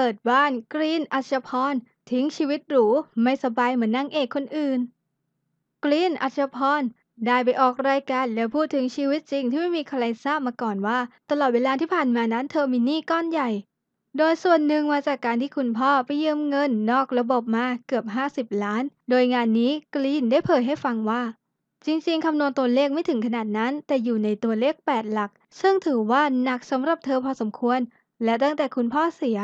เปิดบ้านกรีนอัชพร ทิ้งชีวิตหรู ไม่สบายเหมือนนางเอกคนอื่น กรีนอัชพร ได้ไปออกรายการแล้วพูดถึงชีวิตจริงที่ไม่มีใครทราบมาก่อนว่า ตลอดเวลาที่ผ่านมานั้นเธอมีหนี้ก้อนใหญ่ โดยส่วนหนึ่งมาจากการที่คุณพ่อไปยืมเงินนอกระบบมาเกือบ 50 ล้าน โดยงานนี้กรีนได้เผยให้ฟังว่าจริงๆ คำนวณตัวเลขไม่ถึงขนาดนั้น แต่อยู่ในตัวเลข 8 หลัก ซึ่งถือว่าหนักสำหรับเธอพอสมควร และตั้งแต่คุณพ่อเสีย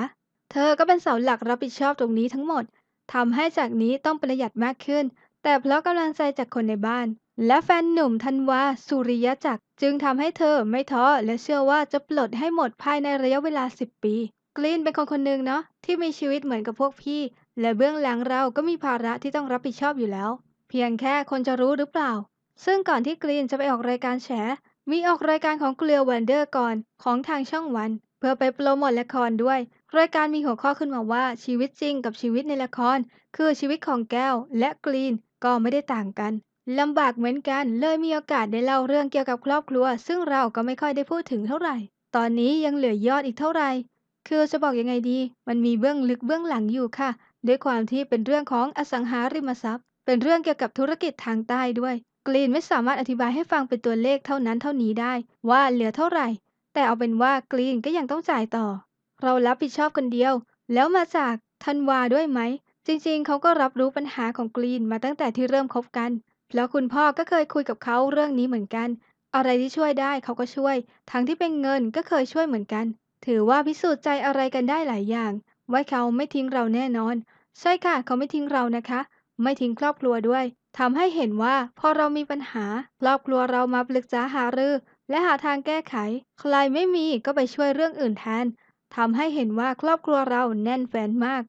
เธอก็เป็นเสาหลักรับผิดชอบตรงนี้ทั้งหมด ทำให้จากนี้ต้องประหยัดมากขึ้น แต่เพราะกำลังใจจากคนในบ้าน และแฟนหนุ่มธันวาสุริยจักร จึงทำให้เธอไม่ท้อและเชื่อว่าจะปลดให้หมดภายในระยะเวลา 10 ปีกรีนเป็นคนคนหนึ่งเนาะที่มีชีวิตเหมือนกับพวกพี่ และเบื้องหลังเราก็มีภาระที่ต้องรับผิดชอบอยู่แล้ว เพียงแค่คนจะรู้หรือเปล่า ซึ่งก่อนที่กรีนจะไปออกรายการแฉมีออกรายการของเกลียวแวนเดอร์ก่อนของทางช่องวัน พื่อไปโปรโมทละครด้วย รายการมีหัวข้อขึ้นมาว่าชีวิตจริงกับชีวิตในละคร คือชีวิตของแก้วและกรีนก็ไม่ได้ต่างกันลำบากเหมือนกันเลยมีโอกาสได้เล่าเรื่องเกี่ยวกับครอบครัว ซึ่งเราก็ไม่ค่อยได้พูดถึงเท่าไหร่ ตอนนี้ยังเหลือยอดอีกเท่าไหร่คือจะบอกยังไงดี มันมีเบื้องลึกเบื้องหลังอยู่ค่ะ ด้วยความที่เป็นเรื่องของอสังหาริมทรัพย์ เป็นเรื่องเกี่ยวกับธุรกิจทางใต้ด้วย กรีนไม่สามารถอธิบายให้ฟังเป็นตัวเลขเท่านั้นเท่านี้ได้ ว่าเหลือเท่าไหร่ แต่เอาเป็นว่ากรีนก็ยังต้องจ่ายต่อ เรารับผิดชอบคนเดียว แล้วมาจากธันวาด้วยไหม จริงๆ เขาก็รับรู้ปัญหาของกรีนมาตั้งแต่ที่เริ่มคบกัน แล้วคุณพ่อก็เคยคุยกับเขาเรื่องนี้เหมือนกัน อะไรที่ช่วยได้เขาก็ช่วย ทั้งที่เป็นเงินก็เคยช่วยเหมือนกัน ถือว่าพิสูจน์ใจอะไรกันได้หลายอย่าง ว่าเขาไม่ทิ้งเราแน่นอน ใช่ค่ะ เขาไม่ทิ้งเรานะคะ ไม่ทิ้งครอบครัวด้วยทำให้เห็นว่าพอเรามีปัญหา ครอบครัวเรามาปรึกษาหารือ และหาทางแก้ไข ใครไม่มีก็ไปช่วยเรื่องอื่นแทน ทำให้เห็นว่าครอบครัวเราแน่นแฟนมาก